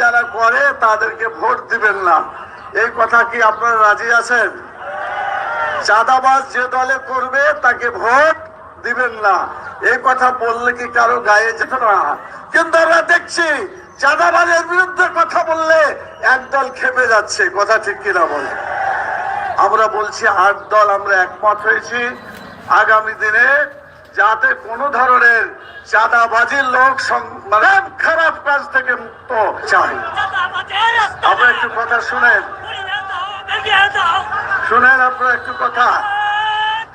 যারা করে, তাদেরকে ভোট দিবেন না। এই কথা কি আপনারা রাজি আছেন? চাঁদাবাজ যে দলে করবে, তাকে ভোট দিবেন না। এই কথা বললে কি কারও গায়ে যেত না? কিন্তু আমরা দেখছি চাঁদাবাজের বিরুদ্ধে কথা বললে একদল খেপে যাচ্ছে। কথা ঠিক কিনা বলে আমরা বলছি আট দল, আমরা একমত হয়েছি। আগামী দিনে যাতে কোনো ধরনের চাঁদাবাজির লোক মানে খারাপ কাজ থেকে মুক্ত চাই আপনারা একটু কথা শুনেন। শুনেন আপনার একটু কথা।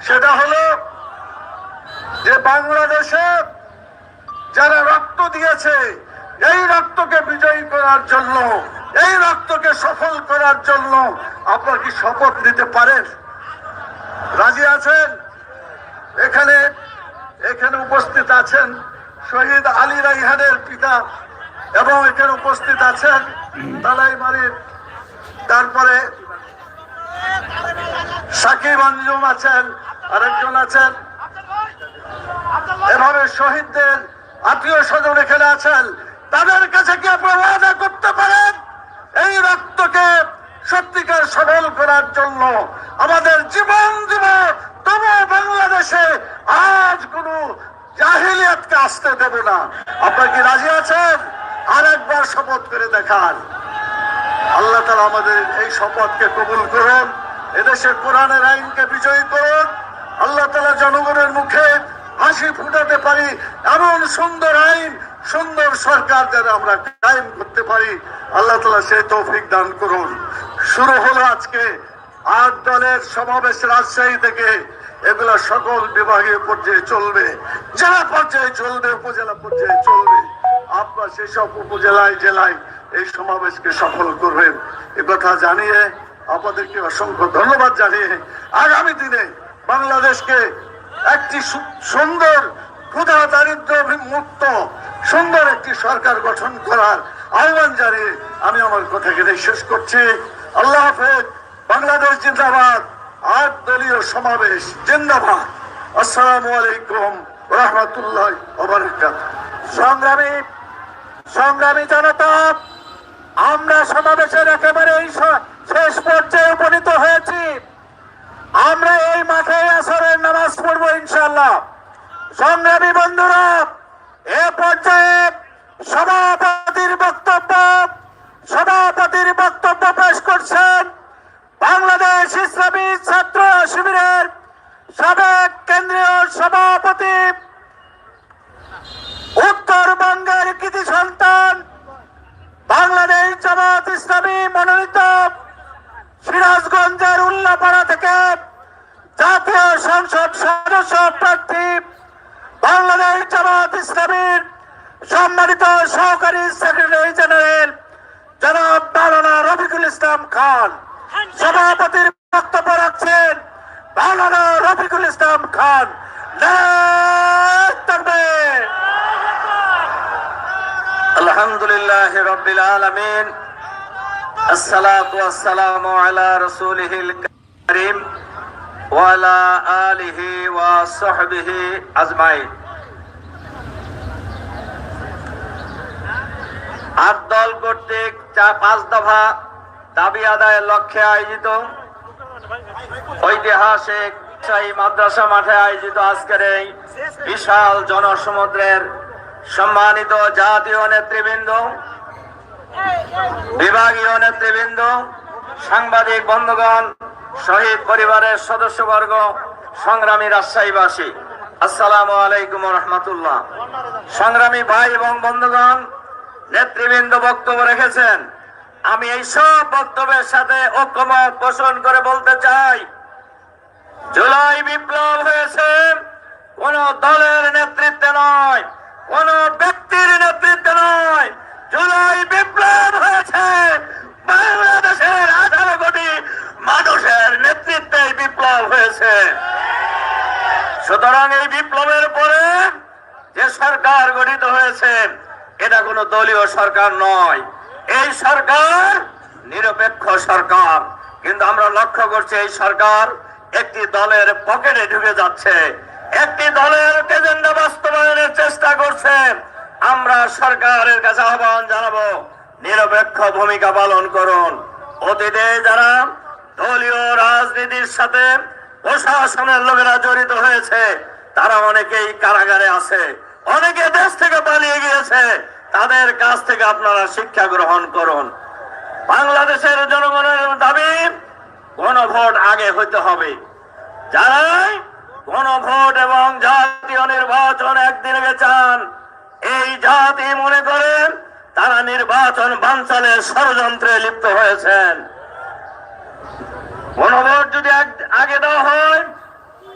সেটা হলো যে বাংলাদেশে যারা রক্ত দিয়েছে, এই রক্তকে বিজয়ী করার জন্য, এই রক্তকে সফল করার জন্য আপনার কি শপথ নিতে পারেন? রাজি আছেন? এখানে এখানে উপস্থিত আছেন শহীদ আলী রাইহানের পিতা এবং এখানে উপস্থিত আছেন তালাইমারির তারপরে সাকিব আঞ্জুম আছেন, আরেকজন আছেন। এভাবে শহীদদের আত্মীয় স্বজন এখানে আছেন। তাদের কাছে কি আপনারা করতে পারেন? এই রক্তকে সত্যিকার সবল করার জন্য আমাদের জীবন দিব তবু বাংলাদেশে আজ কোন জাহিলিয়াতকে আসতে দেব না। আপনারা কি রাজি আছেন? আর একবার শপথ করে দেখান। আল্লাহ তালা আমাদের এই শপথকে কবুল করুন, এদেশের কোরআনের আইনকে বিজয়ী করুন। আল্লাহ তালা জনগণের মুখে হাসি ফুটাতে পারি, এমন সুন্দর আইন, সুন্দর সরকার যেন আমরা কায়েম করতে পারি। আল্লাহ তালা সে তৌফিক দান করুন। শুরু হলো আজকে আট দলের সমাবেশ রাজশাহী থেকে এগুলো সকল বিভাগীয় পর্যায়ে চলবে। জেলা পর্যায়ে চলবে, উপজেলা পর্যায়ে চলবে। আপনার সেসব উপজেলায়, জেলায় এই সমাবেশকে সফল করবেন। এ কথা জানিয়ে আপনাদেরকে অসংখ্য ধন্যবাদ জানিয়ে আগামী দিনে বাংলাদেশকে একটি সুন্দর, ক্ষুধা দারিদ্র মুক্ত সুন্দর একটি সরকার গঠন করার আহ্বান জানিয়ে আমি আমার কথা কথাকে শেষ করছি। আল্লাহ হাফেজ। বাংলাদেশ জিন্দাবাদ, আট দলীয় সমাবেশ জিন্দাবাদ। আসসালামু আলাইকুম রহমতুল্লাহ সংগ্রামী সংগ্রামী জনতা, আমরা সমাবেশের একেবারে এই স- শেষ পর্যায়ে উপনীত হয়েছি। আমরা এই মাঠে আসরের নামাজ পড়ব ইনশাল্লাহ সংগ্রামী বন্ধুরা, এ পর্যায়ে সভাপতির বক্তব্য সভাপতির বক্তব্য পেশ করছেন বাংলাদেশ ইসলামী ছাত্র শিবিরের সাবেক কেন্দ্রীয় সভাপতি উত্তরবঙ্গের কৃতি সন্তান, বাংলাদেশ জামাত ইসলামী মনোনীত সিরাজগঞ্জের উল্লাপাড়া থেকে জাতীয় সংসদ সদস্য প্রার্থী, বাংলাদেশ জামাত ইসলামীর সম্মানিত সহকারী সেক্রেটারি জেনারেল জনাব মাওলানা রফিকুল ইসলাম খান। সভাপতির বক্তব্য রাখছেন মাওলানা রফিকুল ইসলাম খান। আলহামদুলিল্লাহ আসসালাতু ওয়াসসালামু আলা রাসূলিহিল কারীম ওয়া আলা আলিহি ওয়া সাহবিহি আজমাইন। আট দল কর্তৃক চা পাঁচ দফা দাবি আদায়ের লক্ষ্যে আয়োজিত ঐতিহাসিক মাদ্রাসা মাঠে আয়োজিত আজকের এই বিশাল জনসমুদ্রের সম্মানিত জাতীয় নেতৃবৃন্দ, বিভাগীয় নেতৃবৃন্দ, সাংবাদিক বন্ধুগণ, শহীদ পরিবারের সদস্যবর্গ, সংগ্রামী রাজশাহীবাসী, আসসালামু আলাইকুম রহমতুল্লাহ। সংগ্রামী ভাই এবং বন্ধুগণ, নেতৃবৃন্দ বক্তব্য রেখেছেন। আমি এই সব বক্তব্যের সাথে ঐক্যমত পোষণ করে বলতে চাই। জুলাই বিপ্লব হয়েছে, কোন দলের নেতৃত্বে নয়, কোন ব্যক্তির নেতৃত্বে নয়। জুলাই বিপ্লব হয়েছে, বাংলাদেশের আঠারো কোটি মানুষের নেতৃত্বে বিপ্লব হয়েছে। সুতরাং এই বিপ্লবের পরে যে সরকার গঠিত হয়েছে, এটা কোনো দলীয় সরকার নয়। এই সরকার, নিরপেক্ষ সরকার। কিন্তু আমরা লক্ষ্য করছি এই সরকার একটি দলের পকেটে ঢুকে যাচ্ছে। একটি দলের এজেন্ডা বাস্তবায়নের চেষ্টা করছে। আমরা সরকারের কাছে আহ্বান জানাব, নিরপেক্ষ ভূমিকা পালন করুন। অতীতে যারা দলীয় রাজনীতির সাথে প্রশাসনের লোকেরা জড়িত হয়েছে, তারা অনেকেই কারাগারে আছে। অনেকে দেশ থেকে পালিয়ে গিয়েছে। তাদের কাছ থেকে আপনারা শিক্ষা গ্রহণ করুন। বাংলাদেশের জনগণের দাবি, গণভোট আগে হইতে হবে। যারাই গণভোট এবং জাতীয় নির্বাচন একদিনে চান, এই জাতি মনে করেন তারা নির্বাচন বাঞ্চালের ষড়যন্ত্রে লিপ্ত হয়েছেন। গণভোট যদি আগ- দেওয়া হয়,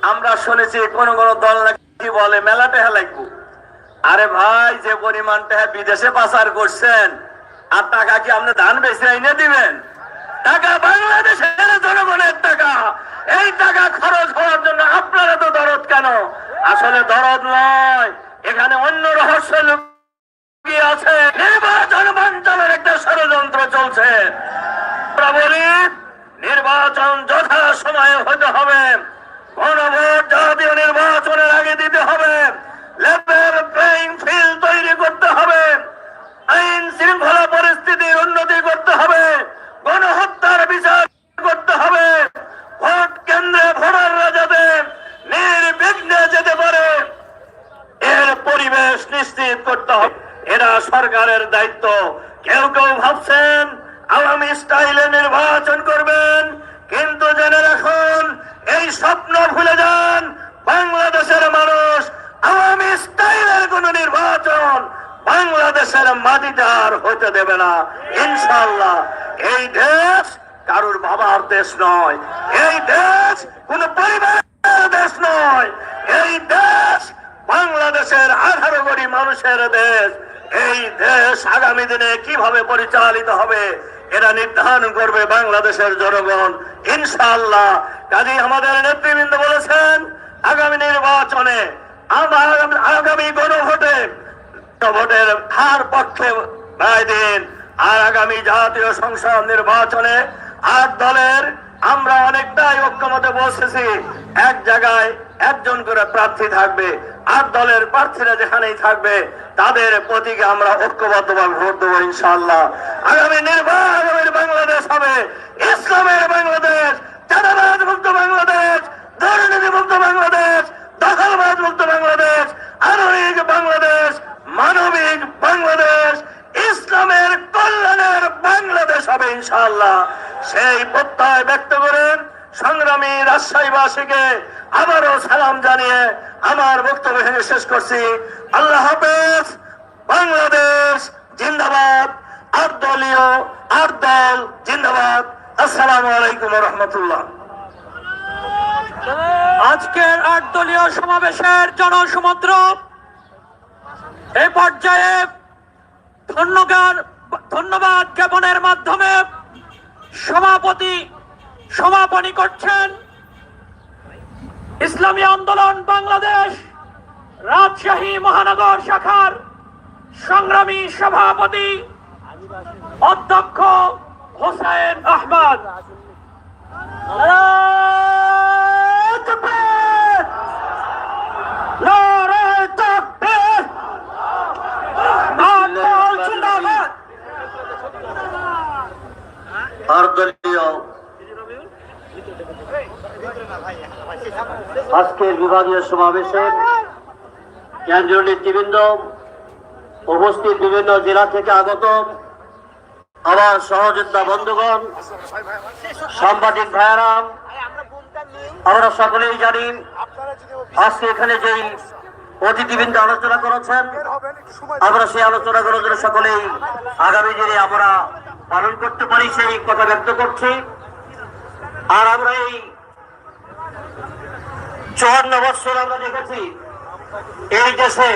আমরা শুনেছি কোন কোন দল নাকি বলে, মেলাতে লাগবো আরে ভাই, যে পরিমাণ টেহা বিদেশে পাচার করছেন, আর টাকা কি আপনি ধান বেশি এনে দিবেন? টাকা বাংলাদেশের জনগণের টাকা। এই টাকা খরচ হওয়ার জন্য আপনারা তো দরদ কেন? আসলে দরদ নয়, এখানে অন্য রহস্য লুকিয়ে আছে। নির্বাচন বাঞ্চলের একটা ষড়যন্ত্র চলছে। বলি, নির্বাচন যথা সময়ে হতে হবে। গণভোট জাতীয় নির্বাচনের আগে দিতে হবে লেভেল প্লেইং ফিল্ড তৈরি করতে হবে আইন শৃঙ্খলা পরিস্থিতির উন্নতি করতে হবে গণহত্যার বিচার করতে হবে ভোট কেন্দ্রে ভোটাররা যাতে নির্বিঘ্নে যেতে পারে এর পরিবেশ নিশ্চিত করতে হবে এরা সরকারের দায়িত্ব। কেউ কেউ ভাবছেন আগামী স্টাইলে নির্বাচন করবেন, কিন্তু জেনে রাখুন, এই স্বপ্ন ভুলে যান, বাংলাদেশের মানুষ আগামী স্টাইলের কোন নির্বাচন বাংলাদেশের মাটিতে আর হতে দেবে না। ইনশাল্লাহ এই দেশ কারুর বাবার দেশ নয়, এই দেশ কোন পরিবারের দেশ নয়, এই দেশ বাংলাদেশের আঠারো কোটি মানুষের দেশ। এই দেশ আগামী দিনে কীভাবে পরিচালিত হবে এরা নির্ধারণ করবে বাংলাদেশের জনগণ। ইনশাআল্লাহ, কাজী আমাদের নেতৃবৃন্দ বলেছেন, আগামী নির্বাচনে আগামী গণভোটে ভোটের হার পক্ষে রায় দিন। আর আগামী জাতীয় সংসদ নির্বাচনে আট দলের আমরা অনেকটাই ঐক্যমতে বসেছি। এক জায়গায় একজন করে প্রার্থী থাকবে, আট দলের প্রার্থীরা যেখানেই থাকবে, তাদের প্রতীকে আমরা ঐক্যবদ্ধভাবে ভোট দেবো ইনশাল্লাহ আগামী নির্বাচনের বাংলাদেশ হবে। ইসলামের বাংলাদেশ বাংলাদেশ বাংলাদেশ বাংলাদেশ, আধুনিক বাংলাদেশ, মানবিক বাংলাদেশ, ইসলামের কল্যাণের বাংলাদেশ হবে ইনশাআল্লাহ। সেই প্রত্যয় ব্যক্ত করেন সংগ্রামী রাজশাহীবাসীকে। আবারও সালাম জানিয়ে আমার বক্তব্য এখানে শেষ করছি। আল্লাহ হাফেজ, বাংলাদেশ জিন্দাবাদ আর দলীয় আর দল জিন্দাবাদ। আসসালামু আলাইকুম রহমতুল্লাহ। আজকের আট দলীয় সমাবেশের জনসমুদ্র এই পর্যায়ে ধন্যবাদ ধন্যবাদ জ্ঞাপনের মাধ্যমে সভাপতি সমাপনী করছেন। ইসলামী আন্দোলন বাংলাদেশ রাজশাহী মহানগর শাখার সংগ্রামী সভাপতি অধ্যক্ষ হোসেন আহমদ নারায়ণ তাকবীর! নারায়ণ তাকবীর! বাংলার জিন্দাবাদ! আর দলীয় আজকের বিভাগীয় সমাবেশে কেন্দ্রীয় নেতৃবৃন্দ উপস্থিত বিভিন্ন জেলা থেকে আগত আমার সহযোদ্ধা বন্ধুগণ, সাংবাদিক ভাইয়ারা, আমরা সকলেই জানি আজকে এখানে যেই অতিথিবৃন্দ আলোচনা করেছেন, আমরা সেই আলোচনা করার জন্য সকলেই আগামী দিনে আমরা পালন করতে পারি সেই কথা ব্যক্ত করছি। আর আমরা এই চুয়ান্ন বৎসর আমরা দেখেছি এই দেশে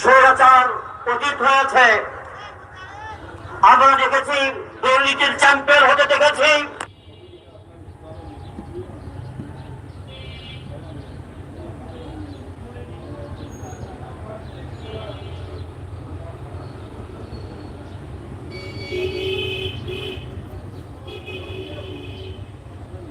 স্বৈরাচার অতীত হয়েছে। আমরা দেখেছি দুর্নীতির চ্যাম্পিয়ন হতে দেখেছি।